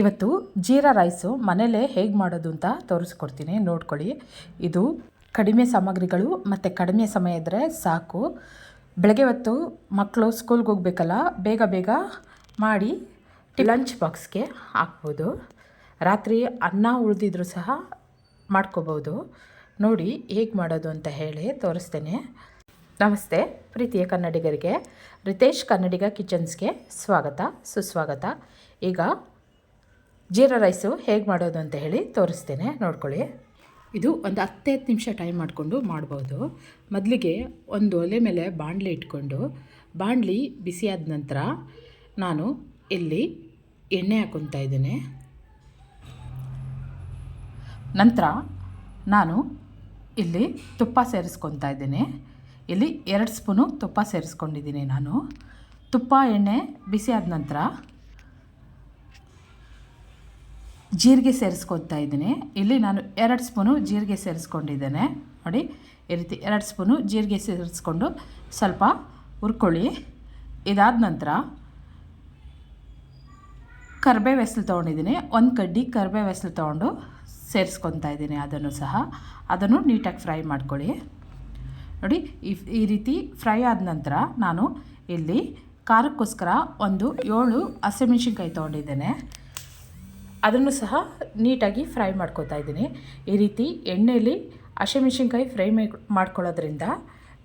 ಇವತ್ತು ಜೀರಾ ರೈಸು ಮನೆಯಲ್ಲೇ ಹೇಗೆ ಮಾಡೋದು ಅಂತ ತೋರಿಸ್ಕೊಡ್ತೀನಿ, ನೋಡ್ಕೊಳ್ಳಿ. ಇದು ಕಡಿಮೆ ಸಾಮಗ್ರಿಗಳು ಮತ್ತು ಕಡಿಮೆ ಸಮಯ ಇದ್ದರೆ ಸಾಕು. ಬೆಳಗ್ಗೆ ಹೊತ್ತು ಮಕ್ಕಳು ಸ್ಕೂಲ್ಗೆ ಹೋಗ್ಬೇಕಲ್ಲ, ಬೇಗ ಬೇಗ ಮಾಡಿ ಲಂಚ್ ಬಾಕ್ಸ್ಗೆ ಹಾಕ್ಬೋದು. ರಾತ್ರಿ ಅನ್ನ ಉಳಿದಿದ್ರು ಸಹ ಮಾಡ್ಕೋಬೋದು. ನೋಡಿ ಹೇಗೆ ಮಾಡೋದು ಅಂತ ಹೇಳಿ ತೋರಿಸ್ತೇನೆ. ನಮಸ್ತೆ, ಪ್ರೀತಿಯ ಕನ್ನಡಿಗರಿಗೆ. ರಿತೇಶ್ ಕನ್ನಡಿಗ ಕಿಚನ್ಸ್ಗೆ ಸ್ವಾಗತ, ಸುಸ್ವಾಗತ. ಈಗ ಜೀರಾ ರೈಸು ಹೇಗೆ ಮಾಡೋದು ಅಂತ ಹೇಳಿ ತೋರಿಸ್ತೇನೆ, ನೋಡ್ಕೊಳ್ಳಿ. ಇದು ಒಂದು ಹತ್ತೈದು ನಿಮಿಷ ಟೈಮ್ ಮಾಡಿಕೊಂಡು ಮಾಡ್ಬೋದು. ಮೊದಲಿಗೆ ಒಂದು ಒಲೆ ಮೇಲೆ ಬಾಣಲಿ ಇಟ್ಕೊಂಡು ಬಾಣಲಿ ಬಿಸಿಯಾದ ನಂತರ ನಾನು ಇಲ್ಲಿ ಎಣ್ಣೆ ಹಾಕೊತಾ ಇದ್ದೇನೆ. ನಂತರ ನಾನು ಇಲ್ಲಿ ತುಪ್ಪ ಸೇರಿಸ್ಕೊತಾ ಇದ್ದೇನೆ. ಇಲ್ಲಿ ಎರಡು ಸ್ಪೂನು ತುಪ್ಪ ಸೇರಿಸ್ಕೊಂಡಿದ್ದೀನಿ ನಾನು. ತುಪ್ಪ, ಎಣ್ಣೆ ಬಿಸಿ ಆದ ನಂತರ ಜೀರಿಗೆ ಸೇರಿಸ್ಕೊತಾ ಇದ್ದೀನಿ. ಇಲ್ಲಿ ನಾನು ಎರಡು ಸ್ಪೂನು ಜೀರಿಗೆ ಸೇರಿಸ್ಕೊಂಡಿದ್ದೇನೆ. ನೋಡಿ, ಈ ರೀತಿ ಎರಡು ಸ್ಪೂನು ಜೀರಿಗೆ ಸೇರಿಸ್ಕೊಂಡು ಸ್ವಲ್ಪ ಹುರ್ಕೊಳ್ಳಿ. ಇದಾದ ನಂತರ ಕರ್ಬೇವು ಹೆಸರು ತೊಗೊಂಡಿದ್ದೀನಿ. ಒಂದು ಕಡ್ಡಿ ಕರ್ಬೇವು ಹೆಸರು ತೊಗೊಂಡು ಸೇರಿಸ್ಕೊತಾ ಇದ್ದೀನಿ ಅದನ್ನು ಸಹ. ಅದನ್ನು ನೀಟಾಗಿ ಫ್ರೈ ಮಾಡ್ಕೊಳ್ಳಿ. ನೋಡಿ, ಈ ರೀತಿ ಫ್ರೈ ಆದ ನಂತರ ನಾನು ಇಲ್ಲಿ ಖಾರಕ್ಕೋಸ್ಕರ ಒಂದು ಏಳು ಹಸಿಮೆಣ್ಸಿನ್ಕಾಯಿ ತೊಗೊಂಡಿದ್ದೇನೆ. ಅದನ್ನು ಸಹ ನೀಟಾಗಿ ಫ್ರೈ ಮಾಡ್ಕೊತಾ ಇದ್ದೀನಿ. ಈ ರೀತಿ ಎಣ್ಣೆಯಲ್ಲಿ ಹಸಿಮೆಣ್ಸಿನ್ಕಾಯಿ ಫ್ರೈ ಮಾಡ್ಕೊಳ್ಳೋದ್ರಿಂದ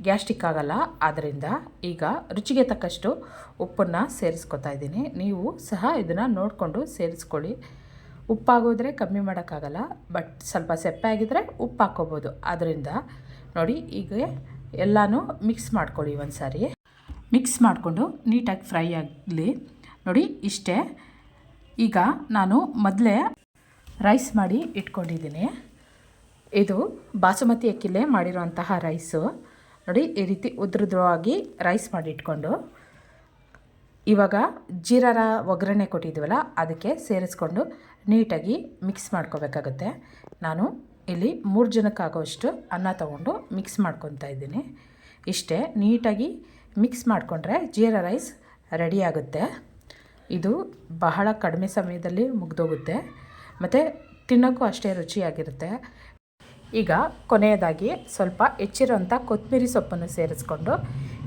ಗ್ಯಾಸ್ಟಿಕ್ ಆಗಲ್ಲ. ಆದ್ದರಿಂದ ಈಗ ರುಚಿಗೆ ತಕ್ಕಷ್ಟು ಉಪ್ಪನ್ನು ಸೇರಿಸ್ಕೊತಾ ಇದ್ದೀನಿ. ನೀವು ಸಹ ಇದನ್ನು ನೋಡಿಕೊಂಡು ಸೇರಿಸ್ಕೊಳ್ಳಿ. ಉಪ್ಪಾಗೋದ್ರೆ ಕಮ್ಮಿ ಮಾಡೋಕ್ಕಾಗಲ್ಲ, ಬಟ್ ಸ್ವಲ್ಪ ಸೆಪ್ಪೆ ಆಗಿದ್ದರೆ ಉಪ್ಪು ಹಾಕ್ಕೋಬೋದು. ಆದ್ದರಿಂದ ನೋಡಿ, ಈಗ ಎಲ್ಲನೂ ಮಿಕ್ಸ್ ಮಾಡ್ಕೊಳ್ಳಿ ಒಂದು ಸಾರಿ ಮಿಕ್ಸ್ ಮಾಡಿಕೊಂಡು ನೀಟಾಗಿ ಫ್ರೈ ಆಗಲಿ. ನೋಡಿ, ಇಷ್ಟೇ. ಈಗ ನಾನು ಮೊದಲೇ ರೈಸ್ ಮಾಡಿ ಇಟ್ಕೊಂಡಿದ್ದೀನಿ. ಇದು ಬಾಸುಮತಿ ಅಕ್ಕಿಲೇ ಮಾಡಿರುವಂತಹ ರೈಸು. ನೋಡಿ, ಈ ರೀತಿ ಉದ್ರದ್ರವಾಗಿ ರೈಸ್ ಮಾಡಿ ಇಟ್ಕೊಂಡು, ಇವಾಗ ಜೀರಾರ ಒಗ್ಗರಣೆ ಕೊಟ್ಟಿದ್ದೀವಲ್ಲ, ಅದಕ್ಕೆ ಸೇರಿಸ್ಕೊಂಡು ನೀಟಾಗಿ ಮಿಕ್ಸ್ ಮಾಡ್ಕೋಬೇಕಾಗುತ್ತೆ. ನಾನು ಇಲ್ಲಿ ಮೂರು ಜನಕ್ಕಾಗೋಷ್ಟು ಅನ್ನ ತಗೊಂಡು ಮಿಕ್ಸ್ ಮಾಡ್ಕೊತಾ ಇದ್ದೀನಿ. ಇಷ್ಟೇ ನೀಟಾಗಿ ಮಿಕ್ಸ್ ಮಾಡಿಕೊಂಡ್ರೆ ಜೀರಾ ರೈಸ್ ರೆಡಿ ಆಗುತ್ತೆ. ಇದು ಬಹಳ ಕಡಿಮೆ ಸಮಯದಲ್ಲಿ ಮುಗ್ದೋಗುತ್ತೆ. ಮತ್ತು ತಿನ್ನೋಕ್ಕೂ ಅಷ್ಟೇ ರುಚಿಯಾಗಿರುತ್ತೆ. ಈಗ ಕೊನೆಯದಾಗಿ ಸ್ವಲ್ಪ ಹೆಚ್ಚಿರೋಂಥ ಕೊತ್ತಂಬರಿ ಸೊಪ್ಪನ್ನು ಸೇರಿಸ್ಕೊಂಡು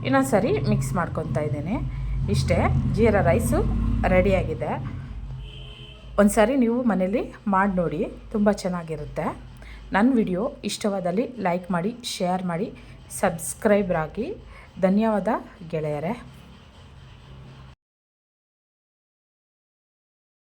ಇನ್ನೊಂದು ಸರಿ ಮಿಕ್ಸ್ ಮಾಡ್ಕೊತಾ ಇದ್ದೀನಿ. ಇಷ್ಟೇ, ಜೀರಾ ರೈಸು ರೆಡಿಯಾಗಿದೆ. ಒಂದು ಸಾರಿ ನೀವು ಮನೇಲಿ ಮಾಡಿ ನೋಡಿ, ತುಂಬ ಚೆನ್ನಾಗಿರುತ್ತೆ. ನನ್ನ ವಿಡಿಯೋ ಇಷ್ಟವಾದಲ್ಲಿ ಲೈಕ್ ಮಾಡಿ, ಶೇರ್ ಮಾಡಿ ಸಬ್ಸ್ಕ್ರೈಬರ್ ಆಗಿ ಧನ್ಯವಾದ ಗೆಳೆಯರೇ.